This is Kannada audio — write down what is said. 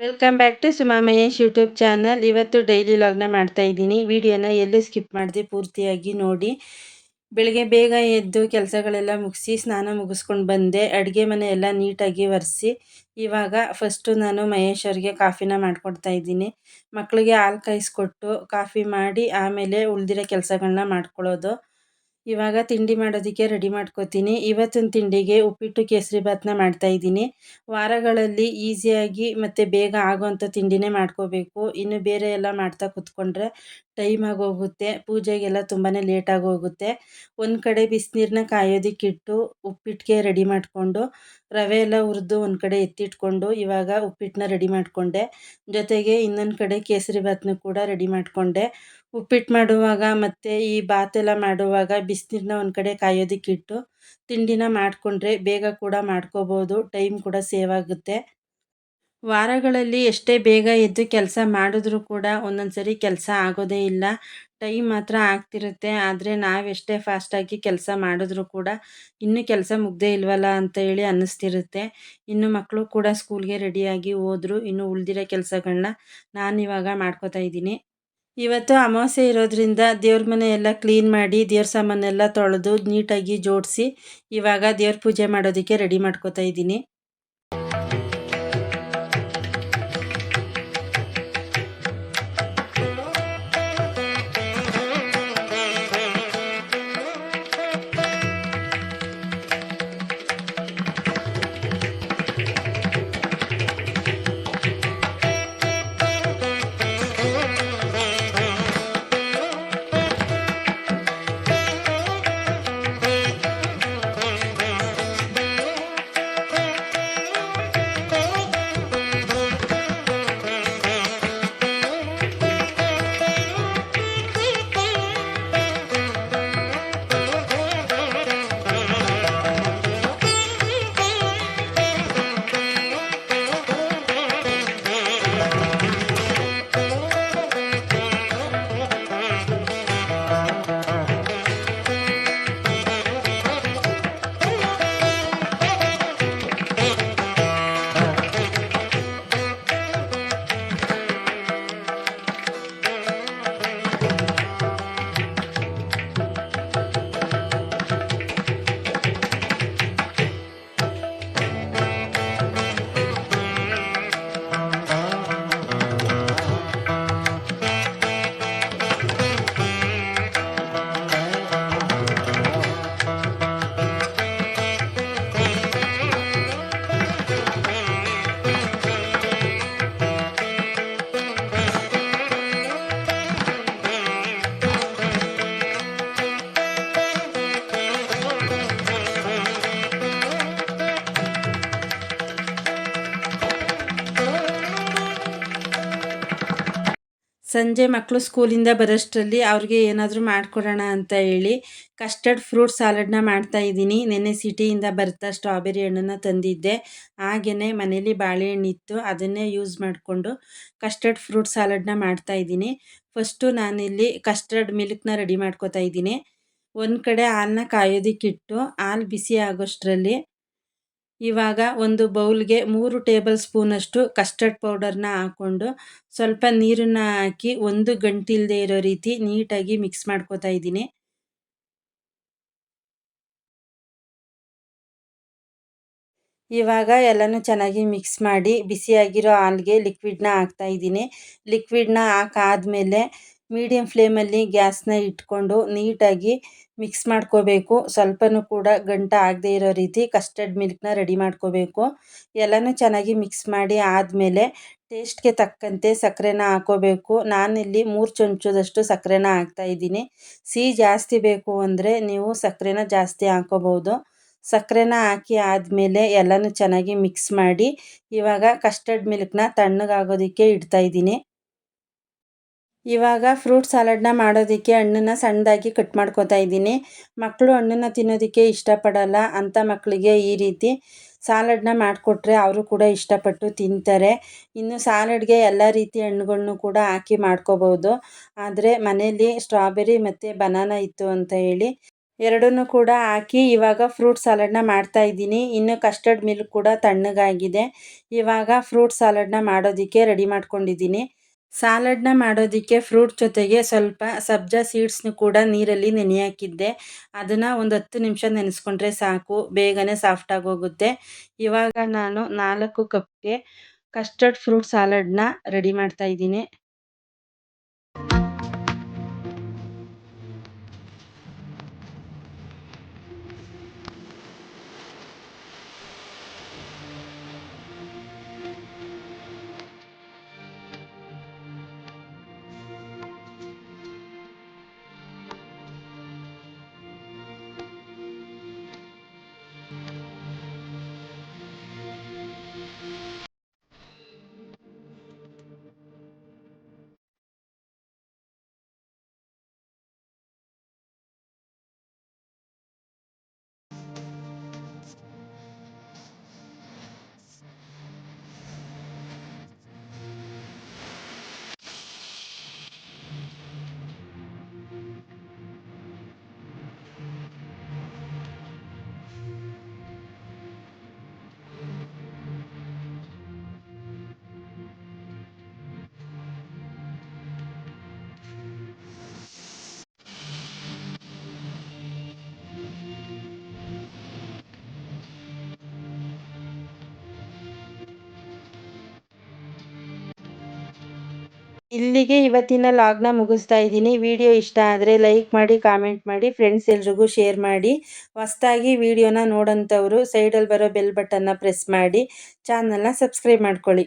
Welcome back to Suma Mahesh YouTube channel ಇವತ್ತು ಡೈಲಿ ಲಾಗ್ನ ಮಾಡ್ತಾ ಇದ್ದೀನಿ. ವಿಡಿಯೋನ ಎಲ್ಲೂ ಸ್ಕಿಪ್ ಮಾಡಿದೆ ಪೂರ್ತಿಯಾಗಿ ನೋಡಿ. ಬೆಳಗ್ಗೆ ಬೇಗ ಎದ್ದು ಕೆಲಸಗಳೆಲ್ಲ ಮುಗಿಸಿ ಸ್ನಾನ ಮುಗಿಸ್ಕೊಂಡು ಬಂದೆ. ಅಡುಗೆ ಮನೆ ಎಲ್ಲ ನೀಟಾಗಿ ಒರೆಸಿ. ಇವಾಗ ಫಸ್ಟು ನಾನು ಮಹೇಶ್ ಅವ್ರಿಗೆ ಕಾಫಿನ ಮಾಡಿಕೊಡ್ತಾ ಇದ್ದೀನಿ. ಮಕ್ಕಳಿಗೆ ಹಾಲು ಕಾಯಿಸ್ಕೊಟ್ಟು ಕಾಫಿ ಮಾಡಿ ಆಮೇಲೆ ಉಳಿದಿರೋ ಕೆಲಸಗಳನ್ನ ಮಾಡ್ಕೊಳ್ಳೋದು ಇವಾಗ ತಿಂಡಿ ಮಾಡೋದಕ್ಕೆ ರೆಡಿ ಮಾಡ್ಕೋತೀನಿ. ಇವತ್ತಿನ ತಿಂಡಿಗೆ ಉಪ್ಪಿಟ್ಟು, ಕೇಸರಿ ಭಾತ್ನ ಮಾಡ್ತಾಯಿದ್ದೀನಿ ವಾರಗಳಲ್ಲಿ ಈಸಿಯಾಗಿ ಮತ್ತು ಬೇಗ ಆಗೋವಂಥ ತಿಂಡಿನೇ ಮಾಡ್ಕೋಬೇಕು. ಇನ್ನು ಬೇರೆ ಎಲ್ಲ ಮಾಡ್ತಾ ಕೂತ್ಕೊಂಡ್ರೆ ಟೈಮ್ ಆಗೋಗುತ್ತೆ ಪೂಜೆಗೆಲ್ಲ ತುಂಬಾ ಲೇಟಾಗಿ ಹೋಗುತ್ತೆ. ಒಂದು ಕಡೆ ಬಿಸಿನೀರನ್ನ ಕಾಯೋದಕ್ಕಿಟ್ಟು ಉಪ್ಪಿಟ್ಟಿಗೆ ರೆಡಿ ಮಾಡಿಕೊಂಡು, ರವೆ ಎಲ್ಲ ಹುರಿದು ಒಂದು ಕಡೆ ಎತ್ತಿಟ್ಕೊಂಡು ಇವಾಗ ಉಪ್ಪಿಟ್ಟನ್ನ ರೆಡಿ ಮಾಡಿಕೊಂಡೆ. ಜೊತೆಗೆ ಇನ್ನೊಂದು ಕಡೆ ಕೇಸರಿ ಭಾತ್ನ ಕೂಡ ರೆಡಿ ಮಾಡಿಕೊಂಡೆ. ಉಪ್ಪಿಟ್ಟು ಮಾಡುವಾಗ ಮತ್ತು ಈ ಬಾತೆಲ್ಲ ಮಾಡುವಾಗ ಬಿಸಿನೀರನ್ನ ಒಂದು ಕಡೆ ಕಾಯೋದಕ್ಕಿಟ್ಟು ತಿಂಡಿನ ಮಾಡಿಕೊಂಡ್ರೆ ಬೇಗ ಕೂಡ ಮಾಡ್ಕೋಬೋದು, ಟೈಮ್ ಕೂಡ ಸೇವ್ ಆಗುತ್ತೆ. ವಾರಗಳಲ್ಲಿ ಎಷ್ಟೇ ಬೇಗ ಎದ್ದು ಕೆಲಸ ಮಾಡಿದ್ರೂ ಕೂಡ ಒಂದೊಂದು ಸರಿ ಕೆಲಸ ಆಗೋದೇ ಇಲ್ಲ. ಟೈಮ್ ಮಾತ್ರ ಆಗ್ತಿರುತ್ತೆ, ಆದರೆ ನಾವೆಷ್ಟೇ ಫಾಸ್ಟಾಗಿ ಕೆಲಸ ಮಾಡಿದ್ರೂ ಕೂಡ ಇನ್ನೂ ಕೆಲಸ ಮುಗ್ದೇ ಇಲ್ವಲ್ಲ ಅಂತ ಹೇಳಿ ಅನ್ನಿಸ್ತಿರುತ್ತೆ. ಇನ್ನು ಮಕ್ಕಳು ಕೂಡ ಸ್ಕೂಲ್ಗೆ ರೆಡಿಯಾಗಿ ಹೋದ್ರು, ಇನ್ನು ಉಳಿದಿರೋ ಕೆಲಸಗಳನ್ನ ನಾನಿವಾಗ ಮಾಡ್ಕೋತಾ ಇದ್ದೀನಿ. ಇವತ್ತು ಅಮಾವಾಸ್ಯೆ ಇರೋದ್ರಿಂದ ದೇವ್ರ ಮನೆ ಎಲ್ಲ ಕ್ಲೀನ್ ಮಾಡಿ ದೇವ್ರ ಸಾಮಾನೆಲ್ಲ ತೊಳೆದು ನೀಟಾಗಿ ಜೋಡಿಸಿ ಇವಾಗ ದೇವ್ರ ಪೂಜೆ ಮಾಡೋದಕ್ಕೆ ರೆಡಿ ಮಾಡ್ಕೋತಾ ಇದ್ದೀನಿ. ಸಂಜೆ ಮಕ್ಕಳು ಸ್ಕೂಲಿಂದ ಬರೋಷ್ಟರಲ್ಲಿ ಅವ್ರಿಗೆ ಏನಾದರೂ ಮಾಡಿಕೊಡೋಣ ಅಂತ ಹೇಳಿ ಕಸ್ಟರ್ಡ್ ಫ್ರೂಟ್ ಸಾಲಡ್ನ ಮಾಡ್ತಾ ಇದ್ದೀನಿ. ನೆನ್ನೆ ಸಿಟಿಯಿಂದ ಬರ್ತಾ ಸ್ಟ್ರಾಬೆರಿ ಹಣ್ಣನ್ನು ತಂದಿದ್ದೆ. ಹಾಗೆಯೇ ಮನೇಲಿ ಬಾಳೆಹಣ್ಣಿತ್ತು ಅದನ್ನೇ ಯೂಸ್ ಮಾಡಿಕೊಂಡು ಕಸ್ಟರ್ಡ್ ಫ್ರೂಟ್ ಸಾಲಡ್ನ ಮಾಡ್ತಾ ಇದ್ದೀನಿ. ಫಸ್ಟು ನಾನಿಲ್ಲಿ ಕಸ್ಟರ್ಡ್ ಮಿಲ್ಕ್ನ ರೆಡಿ ಮಾಡ್ಕೋತಾ ಇದ್ದೀನಿ. ಒಂದು ಕಡೆ ಹಾಲನ್ನ ಕಾಯೋದಕ್ಕಿಟ್ಟು ಹಾಲು ಬಿಸಿ ಆಗೋಷ್ಟರಲ್ಲಿ ಇವಾಗ ಒಂದು ಬೌಲ್ಗೆ ಮೂರು ಟೇಬಲ್ ಸ್ಪೂನಷ್ಟು ಕಸ್ಟರ್ಡ್ ಪೌಡರ್ನ ಹಾಕ್ಕೊಂಡು ಸ್ವಲ್ಪ ನೀರನ್ನು ಹಾಕಿ ಒಂದು ಗಂಟಿಲ್ಲದೆ ಇರೋ ರೀತಿ ನೀಟಾಗಿ ಮಿಕ್ಸ್ ಮಾಡ್ಕೋತಾ ಇದ್ದೀನಿ. ಇವಾಗ ಎಲ್ಲನೂ ಚೆನ್ನಾಗಿ ಮಿಕ್ಸ್ ಮಾಡಿ ಬಿಸಿಯಾಗಿರೋ ಹಾಲ್ಗೆ ಲಿಕ್ವಿಡ್ನ ಹಾಕ್ತಾ ಇದ್ದೀನಿ. ಲಿಕ್ವಿಡ್ನ ಹಾಕಾದ್ಮೇಲೆ ಮೀಡಿಯಮ್ ಫ್ಲೇಮಲ್ಲಿ ಗ್ಯಾಸ್ನ ಇಟ್ಕೊಂಡು ನೀಟಾಗಿ ಮಿಕ್ಸ್ ಮಾಡ್ಕೋಬೇಕು. ಸ್ವಲ್ಪನೂ ಕೂಡ ಗಂಟ ಆಗದೆ ಇರೋ ರೀತಿ ಕಸ್ಟರ್ಡ್ ಮಿಲ್ಕ್ನ ರೆಡಿ ಮಾಡ್ಕೋಬೇಕು. ಎಲ್ಲನೂ ಚೆನ್ನಾಗಿ ಮಿಕ್ಸ್ ಮಾಡಿ ಆದಮೇಲೆ ಟೇಸ್ಟ್ಗೆ ತಕ್ಕಂತೆ ಸಕ್ಕರೆನ ಹಾಕೋಬೇಕು. ನಾನಿಲ್ಲಿ ಮೂರು ಚಮಚದಷ್ಟು ಸಕ್ಕರೆನ ಹಾಕ್ತಾಯಿದ್ದೀನಿ ಸಿಹಿ ಜಾಸ್ತಿ ಬೇಕು ಅಂದರೆ ನೀವು ಸಕ್ಕರೆನ ಜಾಸ್ತಿ ಹಾಕೋಬೋದು. ಸಕ್ಕರೆನ ಹಾಕಿ ಆದಮೇಲೆ ಎಲ್ಲನೂ ಚೆನ್ನಾಗಿ ಮಿಕ್ಸ್ ಮಾಡಿ ಇವಾಗ ಕಸ್ಟರ್ಡ್ ಮಿಲ್ಕ್ನ ತಣ್ಣಗಾಗೋದಕ್ಕೆ ಇಡ್ತಾಯಿದ್ದೀನಿ ಇವಾಗ ಫ್ರೂಟ್ ಸಲಾಡ್ನ ಮಾಡೋದಕ್ಕೆ ಹಣ್ಣನ್ನು ಸಣ್ಣದಾಗಿ ಕಟ್ ಮಾಡ್ಕೊತಾ ಇದ್ದೀನಿ. ಮಕ್ಕಳು ಹಣ್ಣನ್ನು ತಿನ್ನೋದಕ್ಕೆ ಇಷ್ಟಪಡಲ್ಲ. ಅಂಥ ಮಕ್ಕಳಿಗೆ ಈ ರೀತಿ ಸಾಲಡ್ನ ಮಾಡಿಕೊಟ್ರೆ ಅವರು ಕೂಡ ಇಷ್ಟಪಟ್ಟು ತಿಂತಾರೆ. ಇನ್ನು ಸಾಲಡ್ಗೆ ಎಲ್ಲ ರೀತಿ ಹಣ್ಣುಗಳನ್ನು ಕೂಡ ಹಾಕಿ ಮಾಡ್ಕೋಬೋದು. ಆದರೆ ಮನೇಲಿ ಸ್ಟ್ರಾಬೆರಿ ಮತ್ತು ಬನಾನಾ ಇತ್ತು ಅಂತ ಹೇಳಿ ಎರಡನ್ನೂ ಕೂಡ ಹಾಕಿ ಇವಾಗ ಫ್ರೂಟ್ ಸಾಲಡ್ನ ಮಾಡ್ತಾ ಇದ್ದೀನಿ. ಇನ್ನು ಕಸ್ಟರ್ಡ್ ಮಿಲ್ಕ್ ಕೂಡ ತಣ್ಣಗಾಗಿದೆ. ಇವಾಗ ಫ್ರೂಟ್ ಸಾಲಡ್ನ ಮಾಡೋದಕ್ಕೆ ರೆಡಿ ಮಾಡ್ಕೊಂಡಿದ್ದೀನಿ. ಸಾಲಡ್ನ ಮಾಡೋದಕ್ಕೆ ಫ್ರೂಟ್ ಜೊತೆಗೆ ಸ್ವಲ್ಪ ಸಬ್ಜಾ ಸೀಡ್ಸ್ನು ಕೂಡ ನೀರಲ್ಲಿ ನೆನೆ ಹಾಕಿದ್ದೆ ಅದನ್ನು ಒಂದು ಹತ್ತು ನಿಮಿಷ ನೆನೆಸ್ಕೊಂಡ್ರೆ ಸಾಕು, ಬೇಗನೆ ಸಾಫ್ಟ್ ಹೋಗುತ್ತೆ ಇವಾಗ ನಾನು ನಾಲ್ಕು ಕಪ್ಗೆ ಕಸ್ಟರ್ಡ್ ಫ್ರೂಟ್ ಸಾಲಡ್ನ ರೆಡಿ ಮಾಡ್ತಾ ಇಲ್ಲಿಗೆ ಇವತ್ತಿನ ಲಾಗ್ನ ಮುಗಿಸ್ತಾ ಇದ್ದೀನಿ. ವಿಡಿಯೋ ಇಷ್ಟ ಆದರೆ ಲೈಕ್ ಮಾಡಿ, ಕಾಮೆಂಟ್ ಮಾಡಿ, ಫ್ರೆಂಡ್ಸ್ ಎಲ್ರಿಗೂ ಶೇರ್ ಮಾಡಿ. ಹೊಸ್ದಾಗಿ ವಿಡಿಯೋನ ನೋಡೋಂಥವ್ರು ಸೈಡಲ್ಲಿ ಬರೋ ಬೆಲ್ ಬಟನ್ನ ಪ್ರೆಸ್ ಮಾಡಿ. ಚಾನಲ್ನ ಸಬ್ಸ್ಕ್ರೈಬ್ ಮಾಡ್ಕೊಳ್ಳಿ.